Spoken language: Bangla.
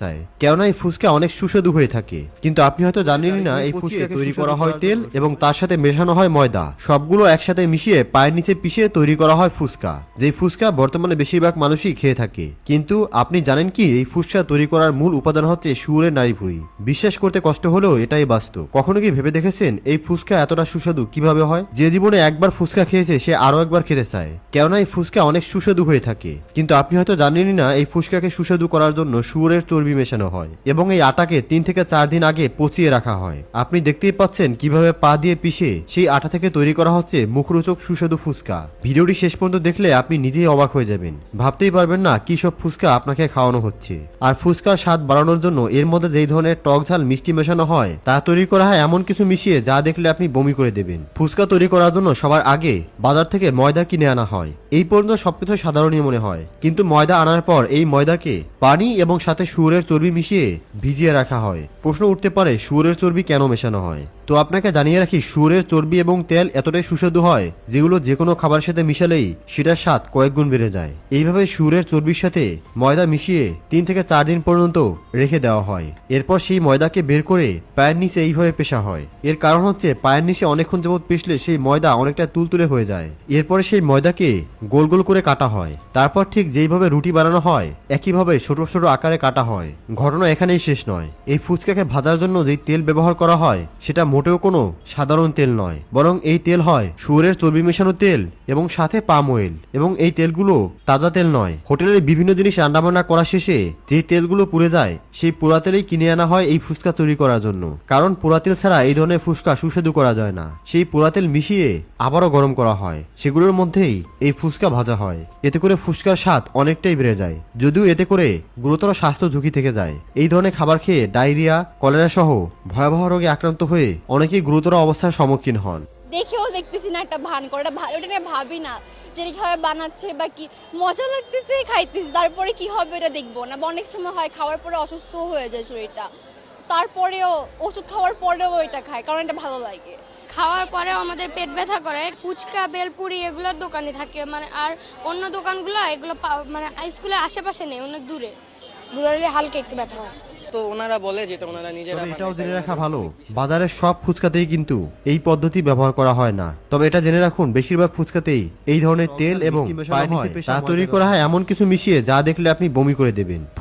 তাই কেননা এই ফুচকা অনেক সুস্বাদু হয়ে থাকে। কিন্তু আপনি হয়তো জানেনই না এই ফুচকা তৈরি করা হয় তেল এবং তার সাথে মেশানো হয় ময়দা। সবগুলো একসাথে মিশিয়ে পায়ের নিচে পিষে তৈরি করা হয় ফুচকা। যে ফুচকা বর্তমানে বেশিরভাগ মানুষই খেয়ে থাকে। কিন্তু আপনি জানেন কি এই ফুচকা তৈরি করার মূল উপাদান হচ্ছে শুয়োরের নারী ভুঁড়ি বিশ্বাস করতে কষ্ট হলেও এটাই বাস্তব। কখনো কি ভেবে দেখেছেন এই ফুচকা এতটা সুস্বাদু কীভাবে হয়? যে জীবনে একবার ফুচকা খেয়েছে সে আরও একবার খেতে চায়। কেননা এই ফুচকা অনেক সুস্বাদু হয়ে থাকে। কিন্তু আপনি হয়তো জানেনই না এই ফুচকাকে সুস্বাদু করার জন্য শুয়োরের চর্বি মেশানো হয় এবং এই আটাকে তিন থেকে চার দিন আগে পচিয়ে রাখা হয়। আপনি দেখতেই পাচ্ছেন কীভাবে পা দিয়ে পিষে সেই আটা থেকে তৈরি করা হচ্ছে মুখরোচক সুস্বাদু ফুচকা। ভিডিওটি শেষ পর্যন্ত দেখলে আপনি নিজেই অবাক হয়ে যাবেন। ভাবতেই পারবেন না কি সব ফুচকা আপনাকে খাওয়ানো হচ্ছে। আর ফুচকার স্বাদ বাড়ানোর জন্য এর মধ্যে যেই ধরনের টক ঝাল, মিষ্টি মেশানো হয়, তা তৈরি করা হয় এমন কিছু মিশিয়ে যা দেখলে আপনি বমি করে দেবেন। ফুচকা তৈরি করার জন্য সবার আগে বাজার থেকে ময়দা কিনে আনা হয়। এই পর্যন্ত সবকিছু সাধারণই মনে হয়। কিন্তু ময়দা আনার পর এই ময়দাকে পানি এবং সাথে শুয়োরের চর্বি মিশিয়ে ভিজিয়ে রাখা হয়। প্রশ্ন উঠতে পারে শুয়োরের চর্বি কেন মেশানো হয়? তো আপনাকে জানিয়ে রাখি শুয়োরের চর্বি এবং তেল এতটাই সুস্বাদু হয়, যেগুলো যে কোনো খাবারের সাথে মিশালেই সেটার স্বাদ কয়েক গুণ বেড়ে যায়। এইভাবে শুয়োরের চর্বির সাথে ময়দা মিশিয়ে তিন থেকে চার দিন পর্যন্ত রেখে দেওয়া হয়। এরপর সেই ময়দাকে বের করে পায়ের নিচে এইভাবে পেশা হয়। এর কারণ হচ্ছে, পায়ের নিচে অনেকক্ষণ যাবত পেশলে সেই ময়দা অনেকটা তুলতুলে হয়ে যায়। এরপরে সেই ময়দাকে গোল গোল করে কাটা হয়। তারপর ঠিক যেইভাবে রুটি বানানো হয়, একইভাবে ছোট ছোট আকারে কাটা হয়। ঘটনা এখানেই শেষ নয়। এই ফুচকাকে ভাজার জন্য যেই তেল ব্যবহার করা হয়, সেটা মোটেও কোনো সাধারণ তেল নয়, বরং এই তেল হয় শুয়োরের চর্বি মেশানো তেল এবং সাথে পাম অয়েল। এবং এই তেলগুলো তাজা তেল নয়। হোটেলের বিভিন্ন জিনিস রান্নাবান্না করা শেষে যে তেলগুলো পুড়ে যায়, সেই পোড়া তেলেই কিনে আনা হয় এই ফুচকা তৈরি করার জন্য। কারণ পোড়া তেল ছাড়া এই ধরনের ফুচকা সুস্বাদু করা যায় না। সেই পোড়া তেল মিশিয়ে আবারও গরম করা হয়। সেগুলোর মধ্যেই এই ফুচকা ভাজা হয়। এতে করে ফুচকার স্বাদ অনেকটাই বেড়ে যায়। যদিও এতে করে গুরুতর স্বাস্থ্য ঝুঁকি থেকে যায়। এই ধরনের খাবার খেয়ে ডায়রিয়া কলেরা সহ ভয়াবহ রোগে আক্রান্ত হয়ে অনেকেই গুরুতর অবস্থার সম্মুখীন হন। দেখেও দেখতেছি না একটা ভান করে ওটা নিয়ে ভাবি না যে কীভাবে বানাচ্ছে বা কি। মজা লাগতেছে খাইতেছি তারপরে কি হবে এটা দেখব না। অনেক সময় হয় খাওয়ার পরে অসুস্থ হয়ে যায় শরীরটা। তারপরেও ওষুধ খাওয়ার পরেও এটা খায় কারণ এটা ভালো লাগে। খাওয়ার পরেও আমাদের পেট ব্যথা করে ফুচকা বেলপুরি এগুলোর দোকানে থাকে। মানে আর অন্য দোকানগুলো এগুলো পা- মানে স্কুলের আশেপাশে নেই অনেক দূরে। দূরে হালকা একটু ব্যথা হয়। তো ওনারা বলে যেটা ওনারা নিজেরা তবে এটাও জেনে রাখা ভালো। বাজারের সব ফুচকাতেই কিন্তু এই পদ্ধতি ব্যবহার করা হয় না। তবে এটা জেনে রাখুন বেশিরভাগ ফুচকাতেই এই ধরনের তেল এবং পায়ের নিচে তা তৈরি করা হয় এমন কিছু মিশিয়ে যা দেখলে আপনি বমি করে দেবেন।